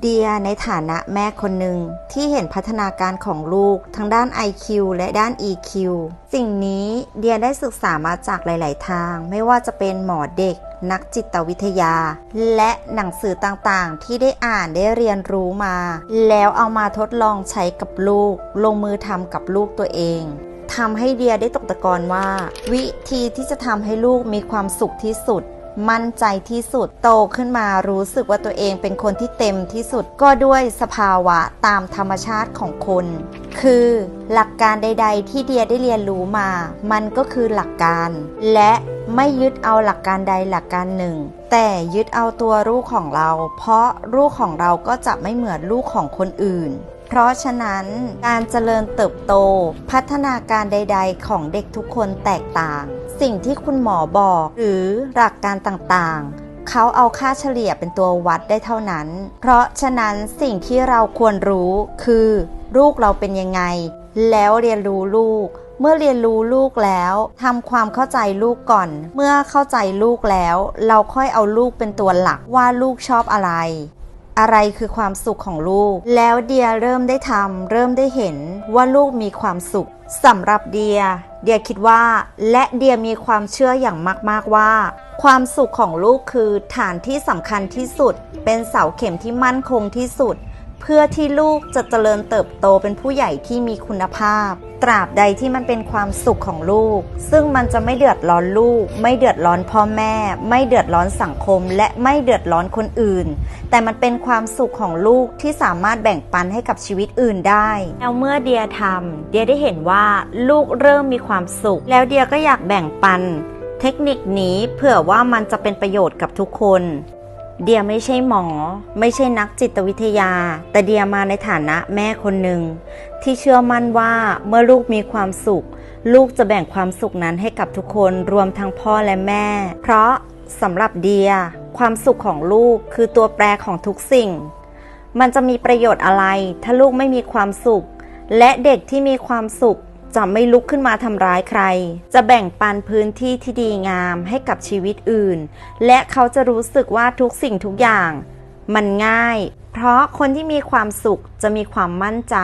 เดียในฐานะแม่คนหนึ่งที่เห็นพัฒนาการของลูกทั้งด้าน IQ และด้าน EQ สิ่งนี้เดียได้ศึกษามาจากหลาย ๆ ทาง ไม่ว่าจะเป็นหมอเด็ก นักจิตวิทยา และหนังสือต่าง ๆ ที่ได้อ่านได้เรียนรู้มา แล้วเอามาทดลองใช้กับลูก ลงมือทำกับลูกตัวเองทำให้เดียได้ตกตะกอนว่า วิธีที่จะทำให้ลูกมีความสุขที่สุด มั่นใจที่สุด โตขึ้นมารู้สึกว่าตัวเองเป็นคนที่เต็มที่สุดก็ด้วยสภาวะตามธรรมชาติของคน คือหลักการใด ๆ ที่เดียได้เรียนรู้มา มันก็คือหลักการ และไม่ยึดเอาหลักการใดหลักการหนึ่ง แต่ยึดเอาตัวลูกของเรา เพราะลูกของเราก็จะไม่เหมือนลูกของคนอื่น เพราะฉะนั้นการเจริญเติบโต พัฒนาการใด ๆ ของเด็กทุกคนแตกต่าง สิ่งที่คุณหมอบอก หรือหลักการต่างๆเขาเอาค่าเฉลี่ยเป็นตัววัดได้เท่านั้น เพราะฉะนั้นสิ่งที่เราควรรู้คือ ลูกเราเป็นยังไง แล้วเรียนรู้ลูก เมื่อเรียนรู้ลูกแล้วทำความเข้าใจลูกก่อน เมื่อเข้าใจลูกแล้ว เราค่อยเอาลูกเป็นตัวหลักว่าลูกชอบอะไร อะไรคือความสุขของลูก แล้วเดียเริ่มได้ทำเริ่มได้เห็นว่าลูกมีความสุขสำหรับเดีย เดียคิดว่า และเดียมีความเชื่ออย่างมากๆว่า ความสุขของลูกคือฐานที่สำคัญที่สุด เป็นเสาเข็มที่มั่นคงที่สุด เพื่อที่ลูกจะเจริญเติบโตเป็นผู้ใหญ่ที่มีคุณภาพ ตราบใดที่มันเป็นความสุขของลูก ซึ่งมันจะไม่เดือดร้อนลูก ไม่เดือดร้อนพ่อแม่ ไม่เดือดร้อนสังคม และไม่เดือดร้อนคนอื่น แต่มันเป็นความสุขของลูกที่สามารถแบ่งปันให้กับชีวิตอื่นได้แล้วเมื่อเดียทำเดียได้เห็นว่าลูกเริ่มมีความสุข แล้วเดียก็อยากแบ่งปัน เทคนิคนี้เผื่อว่ามันจะเป็นประโยชน์กับทุกคน เดียไม่ใช่หมอ ไม่ใช่นักจิตวิทยา แต่เดียมาในฐานะแม่คนหนึ่ง ที่เชื่อมั่นว่าเมื่อลูกมีความสุข ลูกจะแบ่งความสุขนั้นให้กับทุกคนรวมทั้งพ่อและแม่ เพราะสำหรับเดีย ความสุขของลูกคือตัวแปรของทุกสิ่ง มันจะมีประโยชน์อะไร ถ้าลูกไม่มีความสุข และเด็กที่มีความสุข จะไม่ลุกขึ้นมาทำร้ายใคร จะแบ่งปันพื้นที่ที่ดีงามให้กับชีวิตอื่น และเขาจะรู้สึกว่าทุกสิ่งทุกอย่าง มันง่าย เพราะคนที่มีความสุขจะมีความมั่นใจ